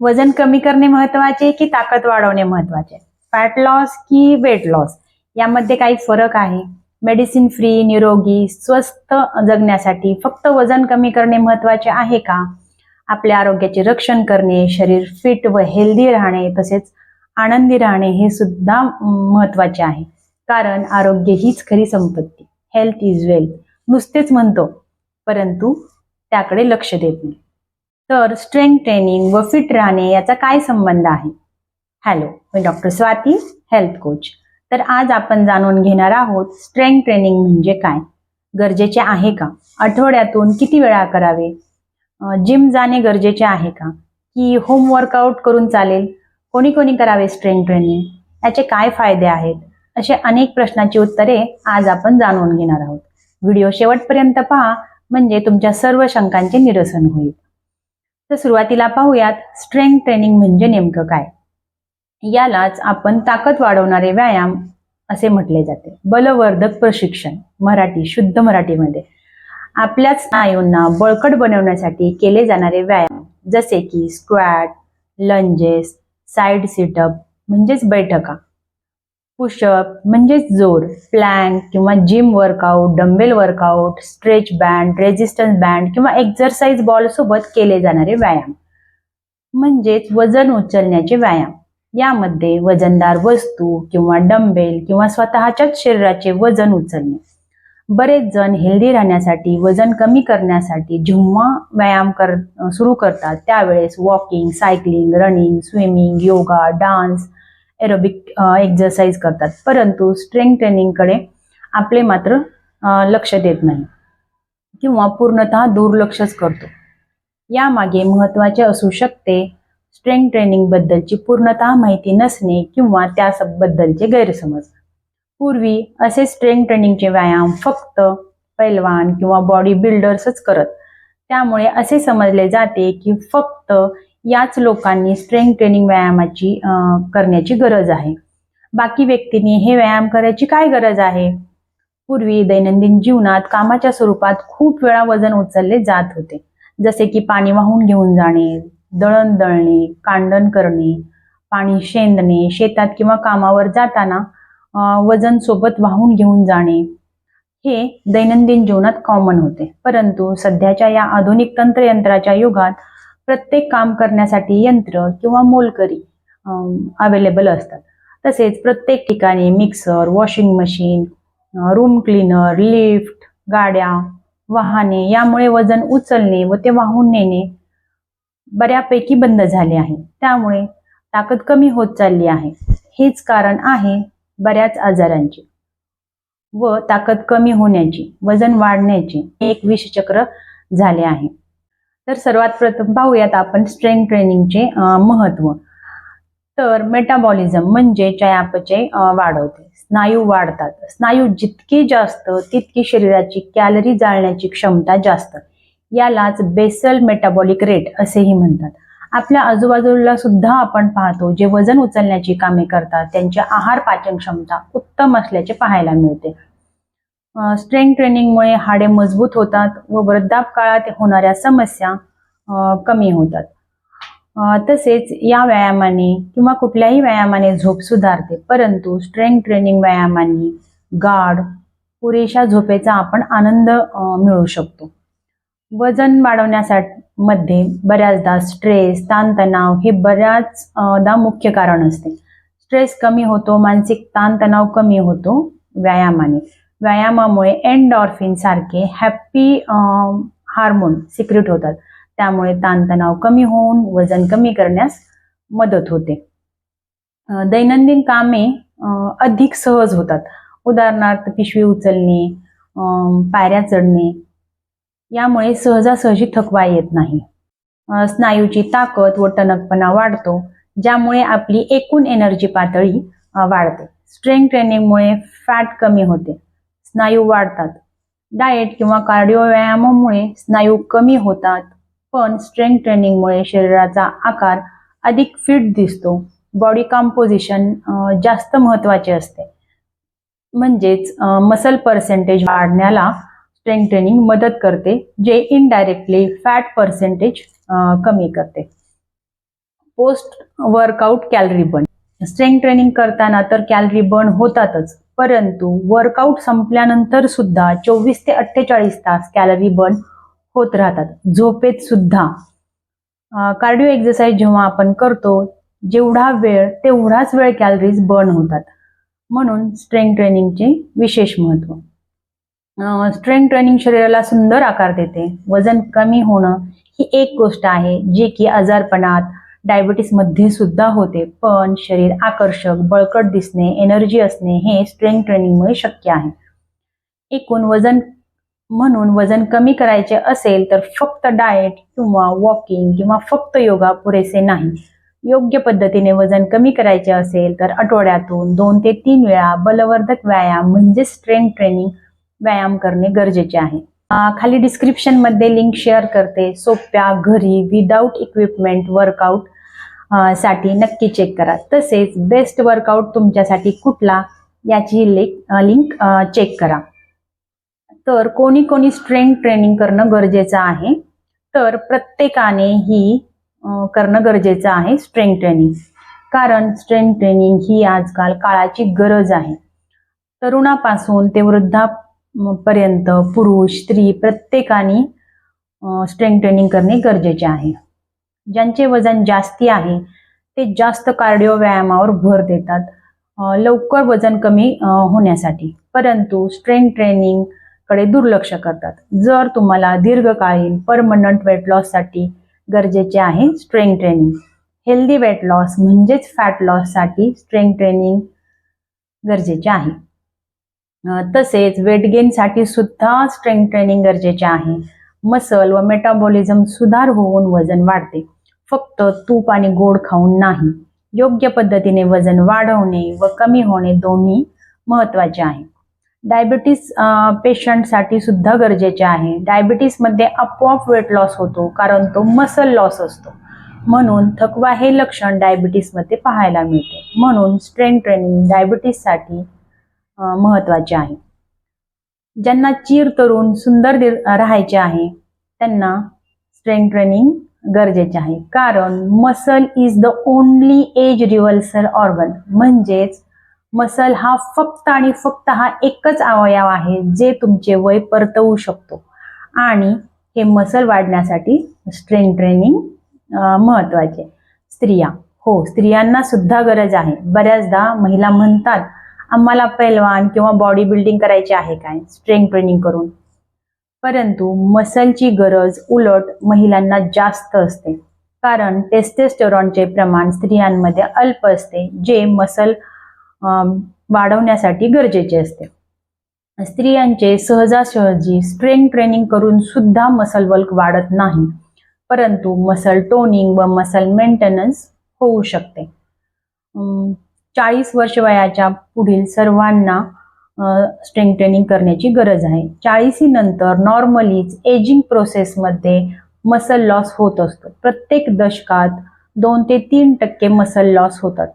वजन कमी करणे महत्त्वाचे की ताकद वाढवणे महत्त्वाचे? फॅट लॉस की वेट लॉस यामध्ये काही फरक आहे. मेडिसिन फ्री निरोगी स्वस्थ जगण्यासाठी फक्त वजन कमी करणे महत्त्वाचे आहे का? आपल्या आरोग्याचे रक्षण करणे शरीर फिट व हेल्दी राहणे तसेच आनंदी राहणे हे सुद्धा महत्त्वाचे आहे. कारण आरोग्य हीच खरी संपत्ती. हेल्थ इज वेल्थ नुसतेच म्हणतो परंतु त्याकडे लक्ष देत नाही. तर स्ट्रेंथ ट्रेनिंग व फिट राहणे याचा काय संबंध आहे? हॅलो मी डॉक्टर स्वाती हेल्थ कोच तर आज आपण जाणून घेणार आहोत स्ट्रेंथ ट्रेनिंग म्हणजे काय? गरजेचे आहे का? आठवड्यातून किती वेळा करावे? जिम जाणे गरजेचे आहे का? की होम वर्कआउट करून चालेल? कोणी कोणी करावे स्ट्रेंथ ट्रेनिंग याचे काय फायदे आहेत? असे अनेक प्रश्नाची उत्तरे आज आपण जाणून घेणार आहोत. व्हिडिओ शेवटपर्यंत पहा म्हणजे तुमच्या सर्व शंकांचे निरसन होईल. तर सुरुवातीला पाहूयात स्ट्रेंथ ट्रेनिंग म्हणजे नेमकं काय? यालाच आपण ताकद वाढवणारे व्यायाम असे म्हटले जाते. बलवर्धक प्रशिक्षण मराठी शुद्ध मराठीमध्ये. आपल्याच स्नायूंना बळकट बनवण्यासाठी केले जाणारे व्यायाम जसे की स्क्वॅट लंजेस साईड सिटअप म्हणजेच बैठका. पुशअप म्हणजेच जोर प्लॅन किंवा gym workout dumbbell workout stretch band resistance band किंवा एक्झरसाइज बॉल सोबत केले जाणारे व्यायाम. म्हणजेच वजन उचलण्याचे व्यायाम. यामध्ये वजनदार वस्तू किंवा डंबेल किंवा स्वतःच्याच शरीराचे वजन उचलणे. बरेच जण हेल्दी राहण्यासाठी वजन कमी करण्यासाठी जेव्हा व्यायाम कर सुरू करतात त्यावेळेस walking cycling running swimming yoga dance aerobic exercise करतात. परंतु स्ट्रेंथ ट्रेनिंगकडे आपले मात्र लक्ष देत नाही. किंवा पूर्णतः दुर्लक्षच करतो. यामागे महत्त्वाचे असू शकते स्ट्रेंथ ट्रेनिंग बद्दलची पूर्णतः माहिती नसणे किंवा त्याबद्दलचे गैरसमज. पूर्वी असे स्ट्रेंथ ट्रेनिंगचे व्यायाम फक्त पैलवान किंवा बॉडी बिल्डर्सच करत. त्यामुळे असे समजले जाते की फक्त याच लोकांनी स्ट्रेंथ ट्रेनिंग व्यायामाची करण्याची गरज आहे. बाकी व्यक्तींनी हे व्यायाम करायची काय गरज आहे? पूर्वी दैनंदिन जीवनात कामाच्या स्वरूपात खूप वेळा वजन उचलले जात होते. जसे की पाणी वाहून घेऊन जाणे दळण दळणे कांडण करणे पाणी शेंदणे शेतात किंवा कामावर जाताना वजन सोबत वाहून घेऊन जाणे हे दैनंदिन जीवनात कॉमन होते. परंतु सध्याच्या या आधुनिक तंत्रयंत्राच्या युगात प्रत्येक काम करण्यासाठी यंत्र किंवा मोलकरी अवेलेबल असतात. तसेच प्रत्येक ठिकाणी mixer washing machine room cleaner lift गाड्या वाहने यामुळे वजन उचलणे व ते वाहून नेणे बऱ्यापैकी बंद झाले आहे. त्यामुळे ताकद कमी होत चालली आहे. हेच कारण आहे बऱ्याच आजारांचे व ताकद कमी होण्याची वजन वाढण्याची एक विषचक्र झाले आहे. तर सर्वात प्रथम पाहूयात आपण स्ट्रेंथ ट्रेनिंगचे महत्त्व. तर मेटाबॉलिझम म्हणजे चयापचय वाढवते. स्नायू वाढतात. स्नायू जितकी जास्त तितकी शरीराची कॅलरी जाळण्याची क्षमता जास्त. यालाच बेसल मेटाबॉलिक रेट असेही म्हणतात. आपल्या आजूबाजूला सुद्धा आपण पाहतो जे वजन उचलण्याची कामे करतात त्यांची आहार पाचन क्षमता उत्तम असल्याचे पाहायला मिळते. स्ट्रेंथ ट्रेनिंगमुळे हाडे मजबूत होतात व वृद्धापकाळात होणाऱ्या समस्या कमी होतात. तसेच या व्यायामाने किंवा कुठल्याही व्यायामाने झोप सुधारते परंतु स्ट्रेंथ ट्रेनिंग व्यायामांनी गाढ पुरेशा झोपेचा आपण आनंद मिळू शकतो. वजन वाढवण्यासाठी मध्ये बऱ्याचदा स्ट्रेस ताणतणाव हे बऱ्याचदा मुख्य कारण असते. स्ट्रेस कमी होतो मानसिक ताणतणाव कमी होतो व्यायामाने. व्यायामामुळे एंडॉर्फिन सारखे हॅप्पी हार्मोन सिक्रेट होतात. त्यामुळे ताणतणाव कमी होऊन वजन कमी करण्यास मदत होते. दैनंदिन कामे अधिक सहज होतात. उदाहरणार्थ पिशवी उचलणे पायऱ्या चढणे यामुळे सहजासहजी थकवा येत नाही. स्नायूची ताकद व टणकपणा वाढतो ज्यामुळे आपली एकूण एनर्जी पातळी वाढते. स्ट्रेंथ ट्रेनिंगमुळे फॅट कमी होते. स्नायू वाढतात. डाएट किंवा कार्डिओ व्यायामामुळे स्नायू कमी होतात पण स्ट्रेंथ ट्रेनिंगमुळे शरीराचा आकार अधिक फिट दिसतो. बॉडी कॉम्पोजिशन जास्त महत्त्वाचे असते. म्हणजेच मसल पर्सेंटेज वाढण्याला स्ट्रेंथ ट्रेनिंग मदत करते जे इनडायरेक्टली फॅट पर्सेंटेज कमी करते. Post workout calorie burn. Strength training करताना तर कॅलरी बर्न होतातच परंतु वर्कआउट संपल्यानंतर सुद्धा चोवीस ते अठ्ठेचाळीस तास कॅलरी बर्न होत राहतात. झोपेत सुद्धा. कार्डिओ एक्सरसाइज जेव्हा आपण करतो जेवढा वेळ तेवढाच वेळ कॅलरीज बर्न होतात. म्हणून स्ट्रेंथ ट्रेनिंगचे विशेष महत्त्व. स्ट्रेंथ ट्रेनिंग शरीराला सुंदर आकार देते. वजन कमी होणं ही एक गोष्ट आहे जी की आजारपणात डायबिटीसमध्ये सुद्धा होते. पण शरीर आकर्षक बळकट दिसणे एनर्जी असणे हे स्ट्रेंथ ट्रेनिंगमुळे शक्य आहे. एकूण वजन म्हणून वजन कमी करायचे असेल तर फक्त डाएट किंवा वॉकिंग किंवा फक्त योगा पुरेसे नाही. योग्य पद्धतीने वजन कमी करायचे असेल तर आठवड्यातून दोन ते तीन वेळा बलवर्धक व्यायाम म्हणजे स्ट्रेंथ ट्रेनिंग व्यायाम करणे गरजेचे आहे. खाली डिस्क्रिप्शनमध्ये लिंक शेअर करते. सोप्या घरी विदाऊट इक्विपमेंट वर्कआउट साठी नक्की चेक करा. तसेच बेस्ट वर्कआउट तुमच्यासाठी कुठला याची लिंक लिंक चेक करा. तर कोणी कोणी स्ट्रेंथ ट्रेनिंग करणं गरजेचं आहे. तर प्रत्येकाने ही करणं गरजेचं आहे स्ट्रेंथ ट्रेनिंग कारण स्ट्रेंथ ट्रेनिंग ही आजकाल काळाची गरज आहे. तरुणापासून ते वृद्धापर्यंत पुरुष स्त्री प्रत्येकाने स्ट्रेंथ ट्रेनिंग करणे गरजेचे आहे. ज्यांचे वजन जास्ती आहे ते जास्त कार्डिओ व्यायामावर भर देतात लवकर वजन कमी होण्यासाठी. परंतु स्ट्रेंथ ट्रेनिंगकडे दुर्लक्ष करतात. जर तुम्हाला दीर्घकालीन परमनंट वेट लॉससाठी गरजेचे आहे strength training healthy weight loss म्हणजेच फॅट लॉससाठी स्ट्रेंथ ट्रेनिंग गरजेचे आहे. तसेच वेट गेनसाठी सुद्धा स्ट्रेंथ ट्रेनिंग गरजेचे आहे. मसल व मेटाबॉलिझम सुधार होऊन वजन वाढते. फक्त तूप आणि गोड खाऊन नाही. योग्य पद्धतीने वजन वाढवणे व कमी होणे दोन्ही महत्त्वाचे आहे. डायबिटीस पेशंटसाठी सुद्धा गरजेचे आहे. डायबिटीसमध्ये आपोआप वेट लॉस होतो कारण तो मसल लॉस असतो. म्हणून थकवा हे लक्षण डायबिटीसमध्ये पाहायला मिळते. म्हणून स्ट्रेंथ ट्रेनिंग डायबिटीससाठी महत्त्वाचे आहे. ज्यांना चिर तरुण सुंदर दि- राहायचे आहे त्यांना स्ट्रेंथ ट्रेनिंग गरजेचे आहे. कारण muscle is the only age reversal organ म्हणजेच मसल हा फक्त आणि फक्त हा एकच अवयव आहे जे तुमचे वय परतवू शकतो. आणि हे मसल वाढण्यासाठी स्ट्रेंथ ट्रेनिंग महत्त्वाचे स्त्रिया. हो स्त्रियांना सुद्धा गरज आहे. बऱ्याचदा महिला म्हणतात आम्हाला पैलवान किंवा बॉडी बिल्डिंग करायची आहे काय? स्ट्रेंथ ट्रेनिंग करून. परंतु मसलची गरज उलट महिलांना जास्त असते. कारण टेस्टेस्टेरॉनचे प्रमाण स्त्रियांमध्ये अल्प असते जे मसल वाढवण्यासाठी गरजेचे असते. स्त्रियांचे सहजासहजी स्ट्रेंथ ट्रेनिंग करून सुद्धा मसल बल्क वाढत नाही. परंतु मसल टोनिंग व मसल मेंटेनन्स होऊ शकते. चाळीस वर्ष वयाच्या पुढील सर्वांना स्ट्रेंथनिंग ट्रेनिंग करण्याची गरज आहे. चाळीसी नंतर नॉर्मलीच एजिंग प्रोसेसमध्ये मसल लॉस होत असतो. प्रत्येक दशकात दोन ते तीन टक्के मसल लॉस होतात.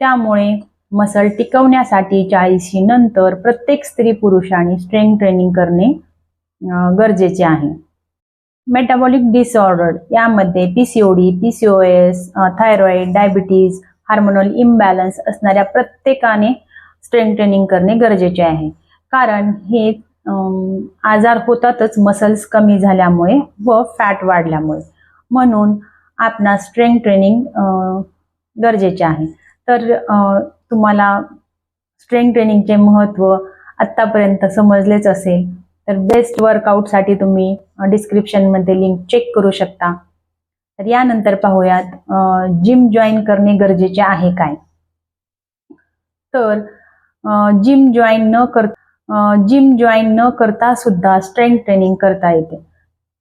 त्यामुळे मसल टिकवण्यासाठी चाळीसी नंतर प्रत्येक स्त्री पुरुषाने स्ट्रेंथ ट्रेनिंग करणे गरजेचे आहे. मेटाबॉलिक डिसऑर्डर यामध्ये PCOD PCOS thyroid diabetes hormonal imbalance असणाऱ्या प्रत्येकाने स्ट्रेंथ ट्रेनिंग करणे गरजेचे आहे. कारण हे आजार होतातच मसल्स कमी झाल्यामुळे व फॅट वाढल्यामुळे. म्हणून आपणा स्ट्रेंथ ट्रेनिंग गरजेचे आहे. तर तुम्हाला स्ट्रेंथ ट्रेनिंगचे महत्त्व आत्तापर्यंत समजलेच असेल तर बेस्ट वर्कआउटसाठी तुम्ही डिस्क्रिप्शनमध्ये लिंक चेक करू शकता. तर यानंतर पाहूयात जिम जॉईन करणे गरजेचे आहे काय? तर जिम जॉईन न कर जिम जॉईन न करता सुद्धा स्ट्रेंथ ट्रेनिंग करता येते.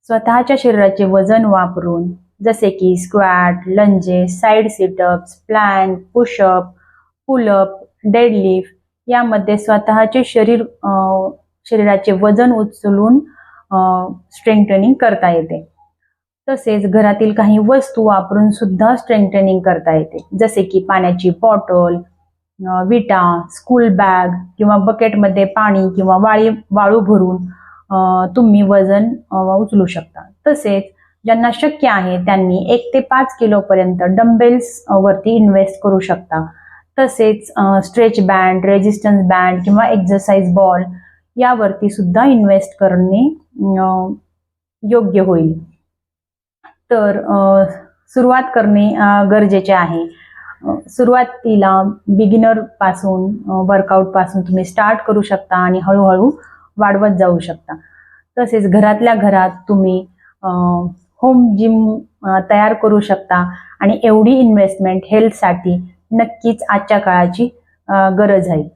स्वतःच्या शरीराचे वजन वापरून जसे की squat lunges side situps plank pushup pullup deadlift यामध्ये स्वतःचे शरीर शरीराचे वजन उचलून स्ट्रेंथ ट्रेनिंग करता येते. तसेच घरातील काही वस्तू वापरून सुद्धा स्ट्रेंथ ट्रेनिंग करता येते. जसे की पाण्याची बॉटल विटा स्कूल बॅग किंवा बकेटमध्ये पाणी किंवा वाळी वाळू भरून तुम्ही वजन उचलू शकता. तसेच ज्यांना शक्य आहे त्यांनी एक ते पाच किलोपर्यंत डम्बेल्स डंबेल्स वरती इन्व्हेस्ट करू शकता. तसेच स्ट्रेच बँड रेजिस्टन्स बँड किंवा एक्झरसाइज बॉल यावरती सुद्धा इन्व्हेस्ट करणे योग्य होईल. तर सुरुवात करणे गरजेचे आहे. सुरुवातीला बिगिनरपासून वर्कआउटपासून तुम्ही स्टार्ट करू शकता आणि हळूहळू वाढवत जाऊ शकता. तसेच घरातल्या घरात तुम्ही होम जिम तयार करू शकता आणि एवढी इन्व्हेस्टमेंट हेल्थसाठी नक्कीच आजच्या काळाची गरज आहे.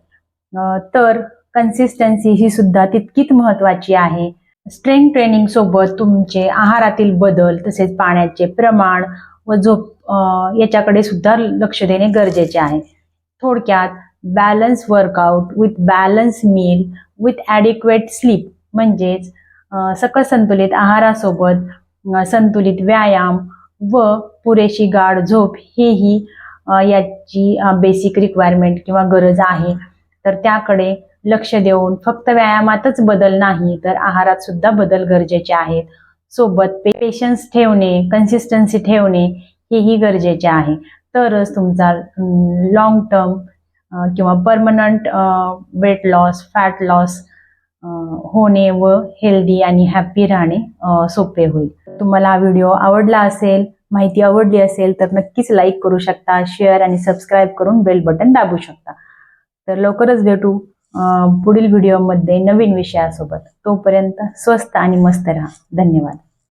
तर कन्सिस्टन्सी ही सुद्धा तितकीच महत्वाची आहे. स्ट्रेंथ ट्रेनिंग सोबत तुमचे आहारातील बदल तसेच पाण्याचे प्रमाण व झोप याच्याकडे सुद्धा लक्ष देणे गरजेचे आहे. थोडक्यात balance workout with balance meal with adequate sleep म्हणजेच सकल सकस संतुलित आहारासोबत संतुलित व्यायाम व पुरेशी गाढ झोप हेही याची बेसिक रिक्वायरमेंट किंवा गरज आहे. तर त्याकडे लक्ष देऊन फक्त व्यायामातच बदल नाही तर आहारात सुद्धा बदल गरजेचे आहेत. सोबत पेशन्स ठेवणे कन्सिस्टन्सी ठेवणे हेही गरजेचे आहे. तरच तुमचा लॉंग टर्म किंवा permanent weight loss fat loss होणे व हेल्दी आणि हॅप्पी राहणे सोपे होईल. तुम्हाला हा व्हिडिओ आवडला असेल माहिती आवडली असेल तर नक्कीच लाईक करू शकता शेअर आणि सबस्क्राईब करून बेल बटन दाबू शकता. तर लवकरच भेटू. पुढील व्हिडिओमध्ये नवीन विषयासोबत तोपर्यंत स्वस्त आणि मस्त राहा. धन्यवाद.